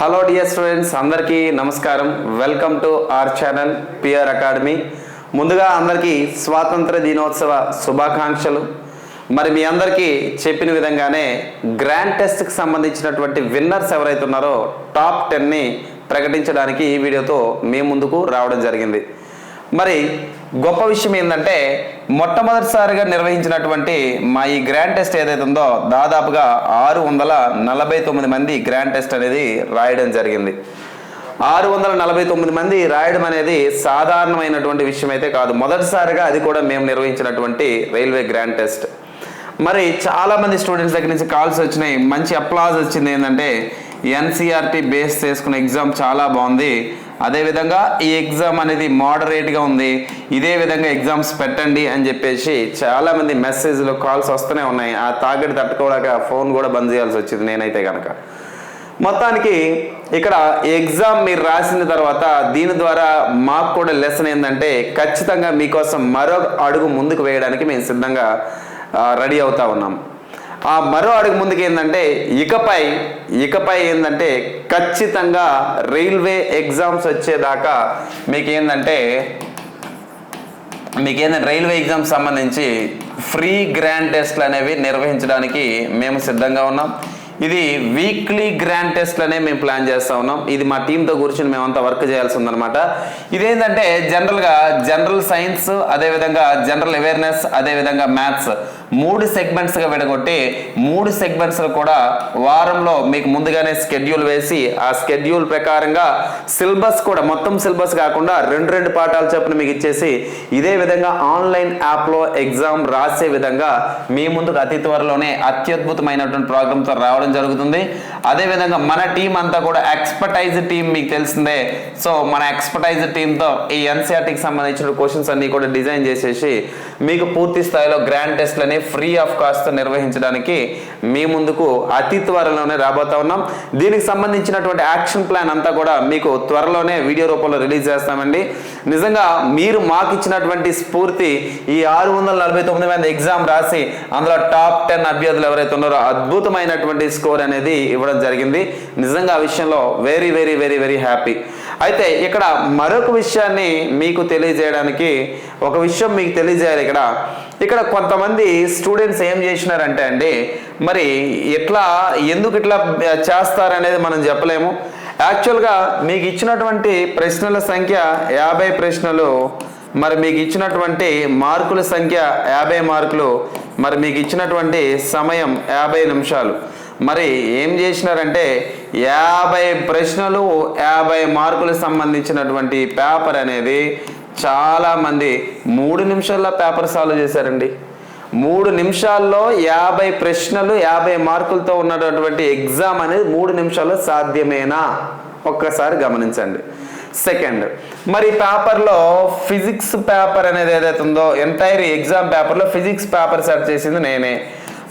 Hello dear students అందరికీ నమస్కారం. Welcome to our channel PR academy ముందుగా అందరికీ స్వాతంత్ర దినోత్సవ శుభాకాంక్షలు. మరి మీ అందరికీ చెప్పిన విధంగానే గ్రాండ్ టెస్ట్కి సంబంధించినటువంటి విన్నర్స్ ఎవరైతే ఉన్నారో టాప్ టెన్ని ప్రకటించడానికి ఈ వీడియోతో మీ ముందుకు రావడం జరిగింది. మరి గొప్ప విషయం ఏంటంటే మొట్టమొదటిసారిగా నిర్వహించినటువంటి మా ఈ గ్రాండ్ టెస్ట్ ఏదైతే ఉందో దాదాపుగా ఆరు వందల నలభై తొమ్మిది మంది గ్రాండ్ టెస్ట్ అనేది రాయడం జరిగింది. ఆరు వందల నలభై తొమ్మిది మంది రాయడం అనేది సాధారణమైనటువంటి విషయం అయితే కాదు. మొదటిసారిగా అది కూడా మేము నిర్వహించినటువంటి రైల్వే గ్రాండ్ టెస్ట్. మరి చాలా మంది స్టూడెంట్స్ దగ్గర నుంచి కాల్స్ వచ్చినాయి. మంచి అప్లాజ్ వచ్చింది ఏంటంటే ఎన్సీఆర్టీ బేస్ చేసుకున్న ఎగ్జామ్ చాలా బాగుంది. అదేవిధంగా ఈ ఎగ్జామ్ అనేది మోడరేట్గా ఉంది. ఇదే విధంగా ఎగ్జామ్స్ పెట్టండి అని చెప్పేసి చాలామంది మెసేజ్లు కాల్స్ వస్తూనే ఉన్నాయి. ఆ తాగడి తట్టుకోలేక ఫోన్ కూడా బంద్ చేయాల్సి వచ్చింది నేనైతే కనుక మొత్తానికి ఇక్కడ ఎగ్జామ్ మీరు రాసిన తర్వాత దీని ద్వారా మాకు కూడా లెసన్ ఏంటంటే ఖచ్చితంగా మీకోసం మరో అడుగు ముందుకు వేయడానికి మేము సిద్ధంగా రెడీ అవుతా ఉన్నాం. ఆ మరో అడుగు ముందుకు ఏంటంటే ఇకపై ఇకపై ఏంటంటే ఖచ్చితంగా రైల్వే ఎగ్జామ్స్ వచ్చేదాకా మీకు ఏంటంటే మీకు ఏంటంటే రైల్వే ఎగ్జామ్ సంబంధించి ఫ్రీ గ్రాండ్ టెస్ట్లు అనేవి నిర్వహించడానికి మేము సిద్ధంగా ఉన్నాం. ఇది వీక్లీ గ్రాండ్ టెస్ట్లు మేము ప్లాన్ చేస్తూ ఉన్నాం. ఇది మా టీంతో కూర్చొని మేమంతా వర్క్ చేయాల్సి ఉందనమాట ఇదేంటంటే జనరల్గా జనరల్ సైన్స్ అదేవిధంగా జనరల్ అవేర్నెస్ అదేవిధంగా మ్యాథ్స్. మూడు సెగ్మెంట్స్గా విడగొట్టి మూడు సెగ్మెంట్స్ కూడా వారంలో మీకు ముందుగానే స్కెడ్యూల్ వేసి ఆ స్కెడ్యూల్ ప్రకారంగా సిలబస్ కూడా మొత్తం సిలబస్ కాకుండా రెండు రెండు పాఠాలు చొప్పున మీకు ఇచ్చేసి ఇదే విధంగా ఆన్లైన్ యాప్లో ఎగ్జామ్ రాసే విధంగా మీ ముందుకు అతి త్వరలోనే అత్యద్భుతమైనటువంటి ప్రోగ్రామ్తో రావడం జరుగుతుంది. అదేవిధంగా మన టీం అంతా కూడా ఎక్స్పర్టైజ్ టీం మీకు తెలిసిందే. సో మన ఎక్స్పర్టైజ్ టీంతో ఈ ఎన్సీఆర్టీకి సంబంధించిన క్వశ్చన్స్ అన్ని కూడా డిజైన్ చేసేసి మీకు పూర్తి స్థాయిలో గ్రాండ్ టెస్ట్లని ఫ్రీ ఆఫ్ కాస్ట్ నిర్వహించడానికి మీ ముందుకు అతి త్వరలోనే రాబోతా ఉన్నాం. దీనికి సంబంధించినటువంటి యాక్షన్ ప్లాన్ అంతా కూడా మీకు త్వరలోనే వీడియో రూపంలో రిలీజ్ చేస్తామండి. నిజంగా మీరు మాకు ఇచ్చినటువంటి స్ఫూర్తి ఈ ఆరు వందల నలభై తొమ్మిది మంది ఎగ్జామ్ రాసి అందులో టాప్ టెన్ అభ్యర్థులు ఎవరైతే ఉన్నారో అద్భుతమైనటువంటి స్కోర్ అనేది ఇవ్వడం జరిగింది. నిజంగా ఆ విషయంలో very very very very happy అయితే ఇక్కడ మరొక విషయాన్ని మీకు తెలియజేయడానికి ఒక విషయం మీకు తెలియజేయాలి ఇక్కడ. ఇక్కడ కొంతమంది స్టూడెంట్స్ ఏం చేసినారంటే అండి మరి ఎట్లా ఎందుకు ఇట్లా చేస్తారనేది మనం చెప్పలేము. యాక్చువల్గా మీకు ఇచ్చినటువంటి ప్రశ్నల సంఖ్య యాభై ప్రశ్నలు మరి మీకు ఇచ్చినటువంటి మార్కుల సంఖ్య యాభై మార్కులు మరి మీకు ఇచ్చినటువంటి సమయం యాభై నిమిషాలు. మరి ఏం చేసినారంటే యాభై ప్రశ్నలు యాభై మార్కులకు సంబంధించినటువంటి పేపర్ అనేది చాలామంది మూడు నిమిషాల్లో పేపర్ సాల్వ్ చేశారండి. మూడు నిమిషాల్లో యాభై ప్రశ్నలు యాభై మార్కులతో ఉన్నటువంటి ఎగ్జామ్ అనేది మూడు నిమిషాల్లో సాధ్యమేనా? ఒక్కసారి గమనించండి. సెకండ్ మరి పేపర్లో ఫిజిక్స్ పేపర్ అనేది ఏదైతే ఉందో ఎంటైర్ ఎగ్జామ్ పేపర్లో ఫిజిక్స్ పేపర్ సెట్ చేసింది నేనే.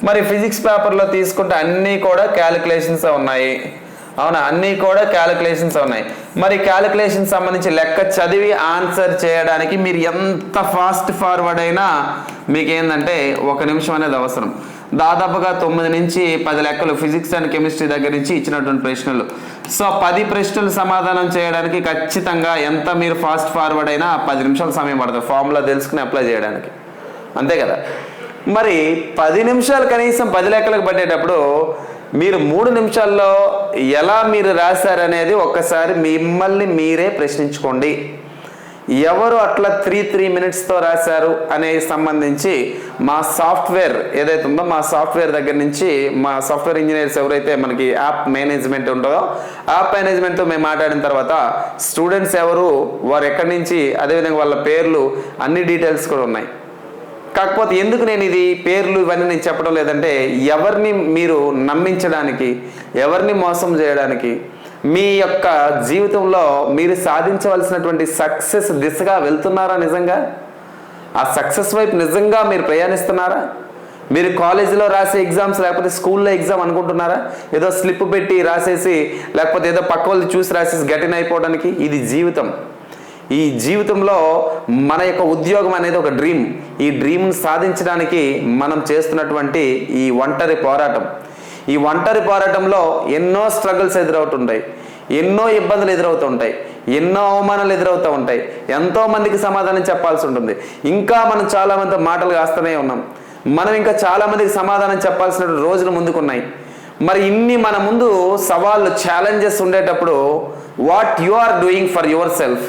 మరి ఫిజిక్స్ పేపర్లో తీసుకుంటే అన్నీ కూడా క్యాలిక్యులేషన్స్ ఉన్నాయి. అవునా? అన్నీ కూడా క్యాలిక్యులేషన్స్ ఉన్నాయి. మరి క్యాలిక్యులేషన్ సంబంధించి లెక్క చదివి ఆన్సర్ చేయడానికి మీరు ఎంత ఫాస్ట్ ఫార్వర్డ్ అయినా మీకు ఏంటంటే ఒక నిమిషం అనేది అవసరం. దాదాపుగా తొమ్మిది నుంచి పది లెక్కలు ఫిజిక్స్ అండ్ కెమిస్ట్రీ దగ్గర నుంచి ఇచ్చినటువంటి ప్రశ్నలు. సో పది ప్రశ్నలు సమాధానం చేయడానికి ఖచ్చితంగా ఎంత మీరు ఫాస్ట్ ఫార్వర్డ్ అయినా పది నిమిషాలు సమయం పడుతుంది. ఫార్ములా తెలుసుకుని అప్లై చేయడానికి. అంతే కదా? మరి పది నిమిషాలు కనీసం పది లెక్కలకు పట్టేటప్పుడు మీరు మూడు నిమిషాల్లో ఎలా మీరు రాశారనేది ఒక్కసారి మిమ్మల్ని మీరే ప్రశ్నించుకోండి. ఎవరు అట్లా త్రీ త్రీ మినిట్స్తో రాశారు అనే సంబంధించి మా సాఫ్ట్వేర్ ఏదైతే ఉందో మా సాఫ్ట్వేర్ దగ్గర నుంచి మా సాఫ్ట్వేర్ ఇంజనీర్స్ ఎవరైతే మనకి యాప్ మేనేజ్మెంట్ ఉంటుందో యాప్ మేనేజ్మెంట్తో మేము మాట్లాడిన తర్వాత స్టూడెంట్స్ ఎవరు వారు ఎక్కడి నుంచి అదేవిధంగా వాళ్ళ పేర్లు అన్ని డీటెయిల్స్ కూడా ఉన్నాయి. కాకపోతే ఎందుకు నేను ఇది పేర్లు ఇవన్నీ నేను చెప్పడం లేదంటే ఎవరిని మీరు నమ్మించడానికి ఎవరిని మోసం చేయడానికి మీ యొక్క జీవితంలో మీరు సాధించవలసినటువంటి సక్సెస్ దిశగా వెళ్తున్నారా నిజంగా? ఆ సక్సెస్ వైపు నిజంగా మీరు ప్రయాణిస్తున్నారా? మీరు కాలేజీలో రాసే ఎగ్జామ్స్ లేకపోతే స్కూల్లో ఎగ్జామ్ అనుకుంటున్నారా? ఏదో స్లిప్ పెట్టి రాసేసి లేకపోతే ఏదో పక్క వాళ్ళు చూసి రాసేసి గట్టిన అయిపోవడానికి ఇది జీవితం. ఈ జీవితంలో మన యొక్క ఉద్యోగం అనేది ఒక డ్రీమ్ ఈ డ్రీమ్ని సాధించడానికి మనం చేస్తున్నటువంటి ఈ ఒంటరి పోరాటం. ఈ ఒంటరి పోరాటంలో ఎన్నో స్ట్రగుల్స్ ఎదురవుతుంటాయి. ఎన్నో ఇబ్బందులు ఎదురవుతూ ఉంటాయి ఎన్నో అవమానాలు ఎదురవుతూ ఉంటాయి. ఎంతో మందికి సమాధానం చెప్పాల్సి ఉంటుంది. ఇంకా మనం చాలా మంది మాటలు కాస్తూనే ఉన్నాం. మనం ఇంకా చాలా మందికి సమాధానం చెప్పాల్సిన రోజులు ముందుకున్నాయి. మరి ఇన్ని మన ముందు సవాళ్ళు ఛాలెంజెస్ ఉండేటప్పుడు what you are doing for yourself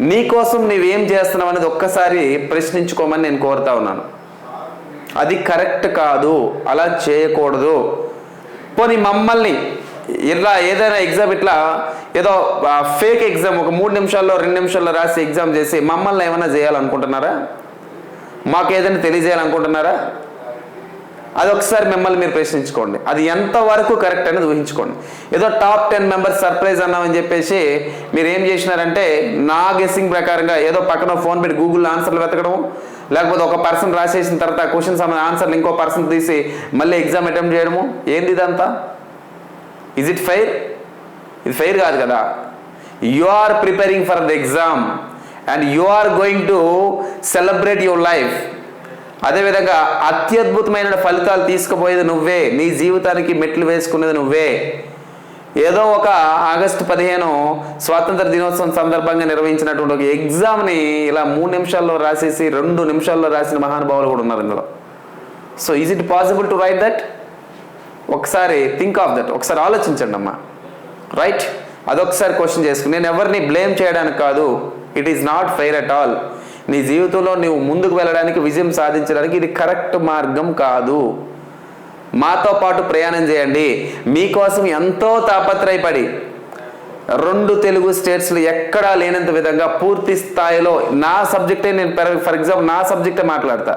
నీకోసం నీవేం చేస్తున్నావు అనేది ఒక్కసారి ప్రశ్నించుకోమని నేను కోరుతా ఉన్నాను. అది కరెక్ట్ కాదు అలా చేయకూడదు. పోనీ మమ్మల్ని ఇలా ఏదైనా ఎగ్జామ్ ఇట్లా ఏదో ఫేక్ ఎగ్జామ్ ఒక మూడు నిమిషాల్లో రెండు నిమిషాల్లో రాసి ఎగ్జామ్ చేసి మమ్మల్ని ఏమైనా చేయాలనుకుంటున్నారా? మాకు ఏదైనా తెలియజేయాలనుకుంటున్నారా? అది ఒకసారి మిమ్మల్ని మీరు ప్రశ్నించుకోండి. అది ఎంతవరకు కరెక్ట్ అనేది ఊహించుకోండి. ఏదో టాప్ టెన్ మెంబర్స్ సర్ప్రైజ్ అన్నామని చెప్పేసి మీరు ఏం చేసినారంటే నా గెస్సింగ్ ప్రకారంగా ఏదో పక్కన ఫోన్ పెట్టి గూగుల్లో ఆన్సర్లు వెతకడం లేకపోతే ఒక పర్సన్ రాసేసిన తర్వాత క్వశ్చన్స్ ఆన్సర్లు ఇంకో పర్సన్ తీసి మళ్ళీ ఎగ్జామ్ అటెంప్ట్ చేయడము ఏంది ఇదంతా? ఇజ్ ఇట్ ఫెయిర్ ఇది ఫెయిర్ కాదు కదా. You are preparing for the exam and you are going to celebrate your life అదేవిధంగా అత్యద్భుతమైన ఫలితాలు తీసుకుపోయేది నువ్వే. నీ జీవితానికి మెట్లు వేసుకునేది నువ్వే. ఏదో ఒక ఆగస్టు పదిహేను స్వాతంత్ర దినోత్సవం సందర్భంగా నిర్వహించినటువంటి ఒక ఎగ్జామ్ని ఇలా మూడు నిమిషాల్లో రాసేసి రెండు నిమిషాల్లో రాసిన మహానుభావులు కూడా ఉన్నారు ఇందులో. So is it possible to write that ఒకసారి థింక్ ఆఫ్ దట్ ఒకసారి ఆలోచించండి అమ్మా. రైట్ అదొకసారి క్వశ్చన్ చేసుకుని నేను ఎవరిని బ్లేమ్ చేయడానికి కాదు. It is not fair at all నీ జీవితంలో నువ్వు ముందుకు వెళ్ళడానికి విజయం సాధించడానికి ఇది కరెక్ట్ మార్గం కాదు. మాతో పాటు ప్రయాణం చేయండి. మీకోసం ఎంతో తాపత్రయపడి రెండు తెలుగు స్టేట్స్లో ఎక్కడా లేనంత విధంగా పూర్తి స్థాయిలో నా సబ్జెక్టే నేను ఫర్ ఎగ్జాంపుల్ నా సబ్జెక్టే మాట్లాడతా.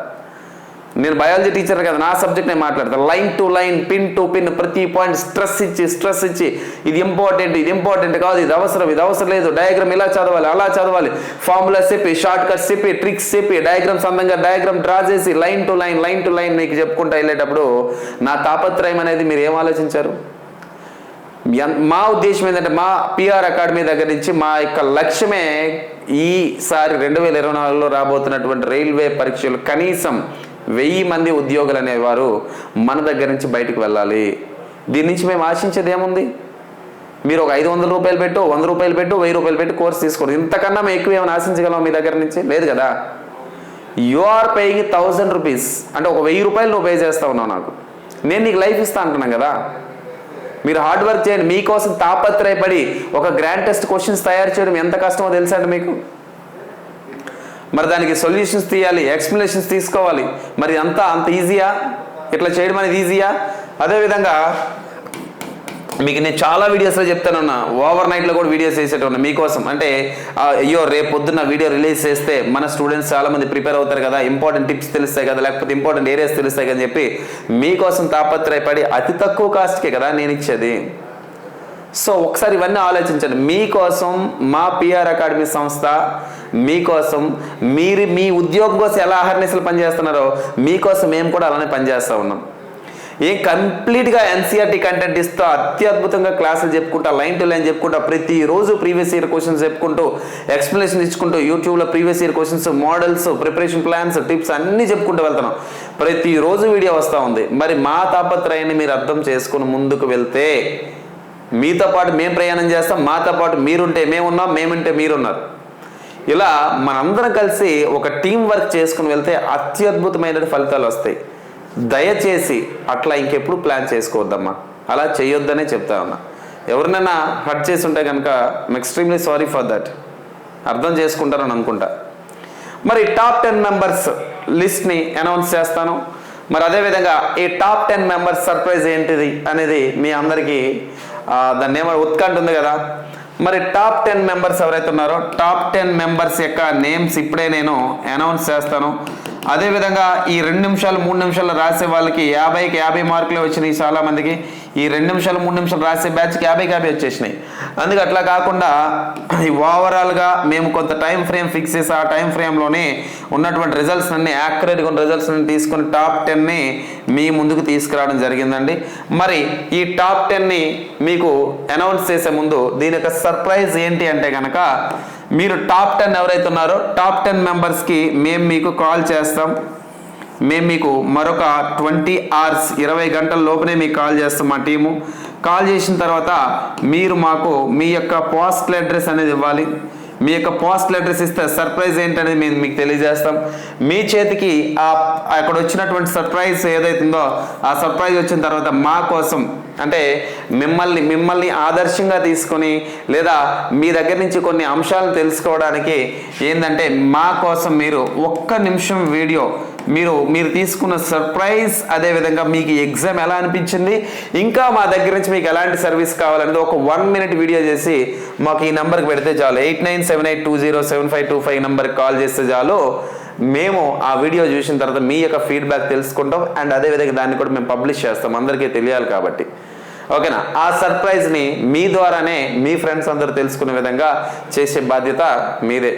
నేను బయాలజీ టీచర్ కదా నా సబ్జెక్ట్ నేను మాట్లాడతాను line to line pin to pin ప్రతి పాయింట్ స్ట్రెస్ ఇచ్చి స్ట్రెస్ ఇచ్చి ఇది ఇంపార్టెంట్ ఇది ఇంపార్టెంట్ కాదు ఇది అవసరం ఇది అవసరం లేదు. డయాగ్రామ్ ఇలా చదవాలి అలా చదవాలి. ఫార్ములా చెప్పి షార్ట్ కట్స్ చెప్పి ట్రిక్స్ చెప్పి డయాగ్రామ్స్ అందంగా డయాగ్రామ్ డ్రా చేసి line to line line to line మీకు చెప్పుకుంటూ వెళ్ళేటప్పుడు నా తాపత్రయం అనేది మీరు ఏం ఆలోచించారు? మా ఉద్దేశం ఏంటంటే మా పిఆర్ అకాడమీ దగ్గర నుంచి మా యొక్క లక్ష్యమే ఈసారి రెండు వేల ఇరవై నాలుగులో రాబోతున్నటువంటి రైల్వే పరీక్షలు కనీసం వెయ్యి మంది ఉద్యోగులు అనేవారు మన దగ్గర నుంచి బయటకు వెళ్ళాలి. దీని నుంచి మేము ఆశించేది ఏముంది? మీరు ఒక ఐదు వందల రూపాయలు పెట్టు వంద రూపాయలు పెట్టు వెయ్యి రూపాయలు పెట్టి కోర్స్ తీసుకోండి. ఇంతకన్నా మేము ఎక్కువ ఏమైనా ఆశించగలం మీ దగ్గర నుంచి? లేదు కదా. You are paying thousand rupees అంటే ఒక వెయ్యి రూపాయలు నువ్వు పే చేస్తా ఉన్నావు నాకు. నేను నీకు లైఫ్ ఇస్తా అంటున్నాను కదా. మీరు హార్డ్ వర్క్ చేయండి. మీకోసం తాపత్రయపడి ఒక గ్రాండ్ టెస్ట్ క్వశ్చన్స్ తయారు చేయడం ఎంత కష్టమో తెలుసా అండి మీకు? మరి దానికి సొల్యూషన్స్ తీయాలి ఎక్స్ప్లెనేషన్స్ తీసుకోవాలి. మరి అంతా అంత ఈజీయా ఇట్లా చేయడం అనేది ఈజీయా అదేవిధంగా మీకు నేను చాలా వీడియోస్లో చెప్తానున్నా. ఓవర్ నైట్లో కూడా వీడియోస్ చేసేటన్నా మీకోసం. అంటే అయ్యో రేపు పొద్దున్న వీడియో రిలీజ్ చేస్తే మన స్టూడెంట్స్ చాలా మంది ప్రిపేర్ అవుతారు కదా. ఇంపార్టెంట్ టిప్స్ తెలుస్తాయి కదా. లేకపోతే ఇంపార్టెంట్ ఏరియాస్ తెలుస్తాయి కదా అని చెప్పి మీకోసం తాపత్రయపడి అతి తక్కువ కాస్ట్కే కదా నేను ఇచ్చేది. సో ఒకసారి ఇవన్నీ ఆలోచించండి. మీకోసం మా పిఆర్ అకాడమీ సంస్థ మీకోసం మీరు మీ ఉద్యోగం కోసం ఎలా అహర్నిశలు పనిచేస్తున్నారో మీకోసం మేము కూడా అలానే పనిచేస్తూ ఉన్నాం. ఏం కంప్లీట్గా ఎన్సీఆర్టీ కంటెంట్ ఇస్తూ అత్యద్భుతంగా క్లాసులు చెప్పుకుంటా లైన్ టు లైన్ చెప్పుకుంటా ప్రతిరోజు ప్రీవియస్ ఇయర్ క్వశ్చన్స్ చెప్పుకుంటూ ఎక్స్ప్లెనేషన్ ఇచ్చుకుంటూ యూట్యూబ్లో previous year questions models preparation plans tips అన్నీ చెప్పుకుంటూ వెళ్తున్నాం. ప్రతిరోజు వీడియో వస్తూ ఉంది. మరి మా తాపత్రయాన్ని మీరు అర్థం చేసుకుని ముందుకు వెళ్తే మీతో పాటు మేము ప్రయాణం చేస్తాం మాతో పాటు మీరుంటే మేమున్నాం మేముంటే మీరున్నారు. ఇలా మనందరం కలిసి ఒక టీం వర్క్ చేసుకుని వెళ్తే అత్యద్భుతమైన ఫలితాలు వస్తాయి. దయచేసి అట్లా ఇంకెప్పుడు ప్లాన్ చేసుకోవద్దమ్మా. అలా చేయొద్దనే చెప్తా ఉన్నా. ఎవరినైనా హర్ట్ చేసి ఉంటే కనుక ఎక్స్ట్రీమ్లీ సారీ ఫర్ దట్ అర్థం చేసుకుంటారని అనుకుంటా. మరి టాప్ టెన్ మెంబర్స్ లిస్ట్ని అనౌన్స్ చేస్తాను. మరి అదేవిధంగా ఈ టాప్ టెన్ మెంబర్స్ సర్ప్రైజ్ ఏంటిది అనేది మీ అందరికీ దాన్ని ఏమో ఉత్కంఠ ఉంది కదా. మరి టాప్ టెన్ మెంబర్స్ ఎవరైతే ఉన్నారో టాప్ టెన్ మెంబర్స్ యొక్క నేమ్స్ ఇప్పుడే నేను అనౌన్స్ చేస్తాను. అదేవిధంగా ఈ రెండు నిమిషాలు మూడు నిమిషాలు రాసే వాళ్ళకి యాభైకి యాభై మార్కులే వచ్చినాయి చాలా మందికి ఈ రెండు నిమిషాలు మూడు నిమిషాలు రాసే బ్యాచ్కి యాభైకి యాభై వచ్చేసినాయి. అందుకే అట్లా కాకుండా ఈ ఓవరాల్గా మేము కొంత టైం ఫ్రేమ్ ఫిక్స్ చేసి ఆ టైం ఫ్రేమ్లోనే ఉన్నటువంటి రిజల్ట్స్ అన్ని యాక్యురేట్గా ఉన్న రిజల్ట్స్ తీసుకొని టాప్ టెన్ని మీ ముందుకు తీసుకురావడం జరిగిందండి. మరి ఈ టాప్ టెన్ని మీకు అనౌన్స్ చేసే ముందు దీని యొక్క సర్ప్రైజ్ ఏంటి అంటే కనుక మీరు టాప్ టెన్ ఎవరైతే ఉన్నారో టాప్ టెన్ మెంబర్స్కి మేము మీకు కాల్ చేస్తాం. మేము మీకు మరొక ట్వంటీ అవర్స్ ఇరవై గంటల లోపునే మీకు కాల్ చేస్తాం మా టీము. కాల్ చేసిన తర్వాత మీరు మాకు మీ యొక్క పోస్టల్ అడ్రస్ అనేది ఇవ్వాలి. మీ యొక్క పోస్టల్ అడ్రస్ ఇస్తే సర్ప్రైజ్ ఏంటనేది మేము మీకు తెలియజేస్తాం. మీ చేతికి ఆ అక్కడ వచ్చినటువంటి సర్ప్రైజ్ ఏదైతుందో ఆ సర్ప్రైజ్ వచ్చిన తర్వాత మా కోసం అంటే మిమ్మల్ని మిమ్మల్ని ఆదర్శంగా తీసుకొని లేదా మీ దగ్గర నుంచి కొన్ని అంశాలను తెలుసుకోవడానికి ఏంటంటే మా కోసం మీరు ఒక్క నిమిషం వీడియో మీరు మీరు తీసుకున్న సర్ప్రైజ్ అదేవిధంగా మీకు ఎగ్జామ్ ఎలా అనిపించింది? ఇంకా మా దగ్గర నుంచి మీకు ఎలాంటి సర్వీస్ కావాలనేది ఒక వన్ మినిట్ వీడియో చేసి మాకు ఈ నెంబర్కి పెడితే చాలు. Eight nine seven eight two zero seven five two five నెంబర్కి కాల్ చేస్తే చాలు. మేము ఆ వీడియో చూసిన తర్వాత మీ యొక్క ఫీడ్బ్యాక్ తెలుసుకుంటాం. అండ్ అదేవిధంగా దాన్ని కూడా మేము పబ్లిష్ చేస్తాం. అందరికీ తెలియాలి కాబట్టి. ఓకేనా? ఆ సర్ప్రైజ్ని మీ ద్వారానే మీ ఫ్రెండ్స్ అందరూ తెలుసుకునే విధంగా చేసే బాధ్యత మీదే.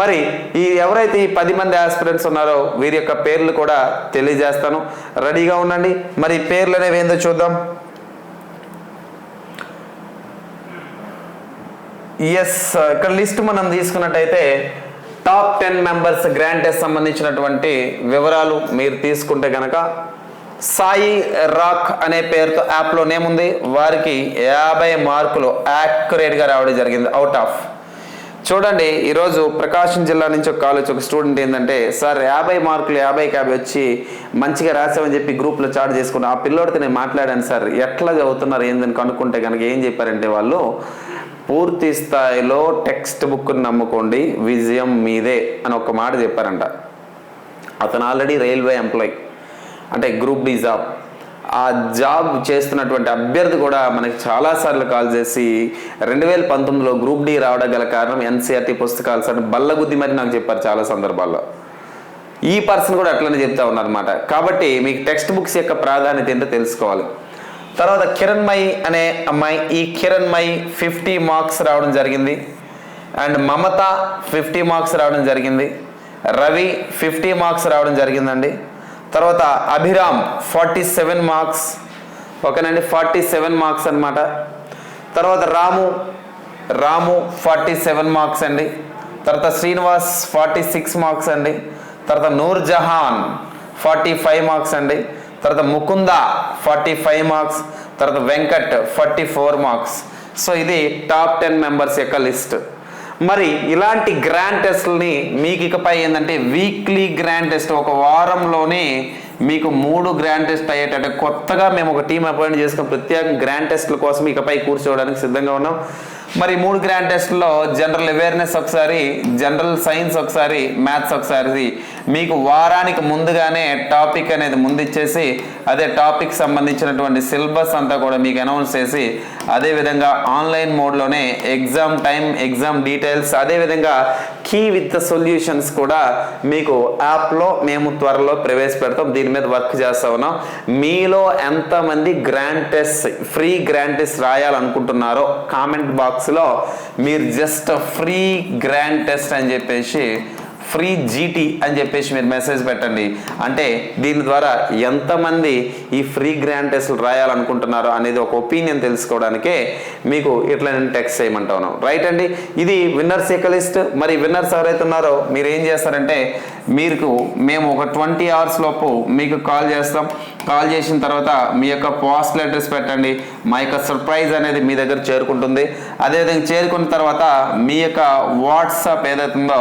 మరి ఈ ఎవరైతే ఈ పది మంది ఆస్పిరెంట్స్ ఉన్నారో వీరి యొక్క పేర్లు కూడా తెలియజేస్తాను. రెడీగా ఉండండి. మరి పేర్లు అనేవి ఏందో చూద్దాం. ఎస్ ఇక్కడ లిస్ట్ మనం తీసుకున్నట్టయితే టాప్ టెన్ మెంబర్స్ గ్రాంటెస్ సంబంధించినటువంటి వివరాలు మీరు తీసుకుంటే కనుక సాయి రాక్ అనే పేరుతో యాప్లో నేముంది వారికి యాభై మార్కులు యాక్యురేట్గా రావడం జరిగింది. అవుట్ ఆఫ్ చూడండి ఈరోజు ప్రకాశం జిల్లా నుంచి ఒక కాలేజ్ ఒక స్టూడెంట్ ఏంటంటే సార్ యాభై మార్కులు యాభైకి యాభై వచ్చి మంచిగా రాసామని చెప్పి గ్రూప్లో చాట్ చేసుకుని ఆ పిల్లోడితో నేను మాట్లాడాను సార్. ఎట్లా చదువుతున్నారు? ఏందని కనుక్కుంటే కనుక ఏం చెప్పారంటే వాళ్ళు పూర్తి స్థాయిలో టెక్స్ట్ బుక్ని నమ్ముకోండి. విజయం మీదే అని ఒక మాట చెప్పారంట. అతను ఆల్రెడీ రైల్వే ఎంప్లాయీ. అంటే గ్రూప్ డి జాబ్ ఆ జాబ్ చేస్తున్నటువంటి అభ్యర్థి కూడా మనకి చాలాసార్లు కాల్ చేసి రెండు వేల పంతొమ్మిదిలో గ్రూప్ డి రావడం గల కారణం ఎన్సీఆర్టీ పుస్తకాలు సార్ బల్లగుద్ది మరి నాకు చెప్పారు చాలా సందర్భాల్లో. ఈ పర్సన్ కూడా అట్లనే చెప్తా ఉన్నారన్నమాట. కాబట్టి మీకు టెక్స్ట్ బుక్స్ యొక్క ప్రాధాన్యత ఏంటో తెలుసుకోవాలి. తర్వాత కిరణ్మయి అనే అమ్మాయి ఈ కిరణ్మయి ఫిఫ్టీ మార్క్స్ రావడం జరిగింది. అండ్ మమత ఫిఫ్టీ మార్క్స్ రావడం జరిగింది. రవి ఫిఫ్టీ మార్క్స్ రావడం జరిగిందండి. తర్వాత అభిరామ్ ఫార్టీ సెవెన్ మార్క్స్ ఓకేనండి ఫార్టీ సెవెన్ మార్క్స్ అన్నమాట. తర్వాత Ramu Ramu forty seven marks అండి. తర్వాత శ్రీనివాస్ ఫార్టీ సిక్స్ మార్క్స్ అండి. తర్వాత Noor Jahan forty five marks అండి. తర్వాత ముకుంద ఫార్టీ ఫైవ్ మార్క్స్ తర్వాత Venkat forty four marks so ఇది టాప్ టెన్ మెంబర్స్ యొక్క లిస్ట్. మరి ఇలాంటి గ్రాండ్ టెస్ట్ని మీకు ఇకపై ఏంటంటే వీక్లీ గ్రాండ్ టెస్ట్ ఒక వారంలోనే మీకు మూడు గ్రాండ్ టెస్ట్ అయ్యేటట్టు కొత్తగా మేము ఒక టీం అపాయింట్ చేసుకుని ప్రత్యేక గ్రాండ్ టెస్ట్ల కోసం ఇకపై కూర్చోవడానికి సిద్ధంగా ఉన్నాం. మరి మూడు గ్రాండ్ టెస్ట్లో జనరల్ అవేర్నెస్ ఒకసారి జనరల్ సైన్స్ ఒకసారి మ్యాథ్స్ ఒకసారి మీకు వారానికి ముందుగానే టాపిక్ అనేది ముందిచ్చేసి అదే టాపిక్ సంబంధించినటువంటి సిలబస్ అంతా కూడా మీకు అనౌన్స్ చేసి అదేవిధంగా ఆన్లైన్ మోడ్లోనే ఎగ్జామ్ టైం ఎగ్జామ్ డీటెయిల్స్ అదేవిధంగా కీ విత్ సొల్యూషన్స్ కూడా మీకు యాప్లో మేము త్వరలో ప్రవేశపెడతాం. దీని మీద వర్క్ చేస్తా ఉన్నాం. మీలో ఎంతమంది grand test free grand test రాయాలనుకుంటున్నారో comment బాక్స్లో మీరు జస్ట్ ఫ్రీ గ్రాండ్ టెస్ట్ అని చెప్పేసి ఫ్రీ జీటీ అని చెప్పేసి మీరు మెసేజ్ పెట్టండి. అంటే దీని ద్వారా ఎంతమంది ఈ ఫ్రీ గ్రాండ్ టెస్ట్లు రాయాలనుకుంటున్నారో అనేది ఒక ఒపీనియన్ తెలుసుకోవడానికే మీకు ఇట్లా నేను టెక్స్ట్ చేయమంటా రైట్ అండి? ఇది విన్నర్స్ యొక్క లిస్ట్ మరి విన్నర్స్ ఎవరైతే ఉన్నారో మీరు ఏం చేస్తారంటే మీకు మేము ఒక ట్వంటీ అవర్స్ లోపు మీకు కాల్ చేస్తాం. కాల్ చేసిన తర్వాత మీ యొక్క పోస్టల్ అడ్రస్ పెట్టండి. మా యొక్క సర్ప్రైజ్ అనేది మీ దగ్గర చేరుకుంటుంది. అదేవిధంగా చేరుకున్న తర్వాత మీ యొక్క వాట్సాప్ ఏదైతే ఉందో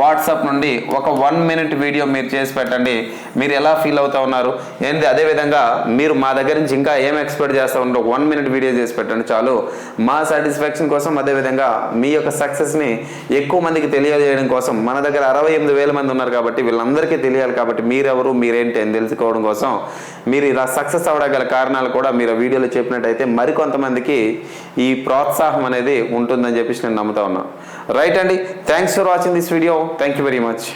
వాట్సాప్ నుండి ఒక వన్ మినిట్ వీడియో మీరు చేసి పెట్టండి. మీరు ఎలా ఫీల్ అవుతా ఉన్నారు? ఏంటి అదేవిధంగా మీరు మా దగ్గర నుంచి ఇంకా ఏం ఎక్స్పెక్ట్ చేస్తూ ఉంటారు వన్ మినిట్ వీడియో చేసి పెట్టండి చాలు. మా సాటిస్ఫాక్షన్ కోసం అదేవిధంగా మీ యొక్క సక్సెస్ని ఎక్కువ మందికి తెలియజేయడం కోసం మన దగ్గర అరవై ఎనిమిది వేల మంది ఉన్నారు కాబట్టి వీళ్ళందరికీ తెలియాలి కాబట్టి మీరెవరు మీరేంటి అని తెలుసుకోవడం కోసం మీరు ఇలా సక్సెస్ అవ్వడం గల కారణాలు కూడా మీరు వీడియోలో చెప్పినట్టయితే మరికొంతమందికి ఈ ప్రోత్సాహం అనేది ఉంటుందని చెప్పేసి నేను నమ్ముతా ఉన్నాను రైట్ అండి thanks for watching this video thank you very much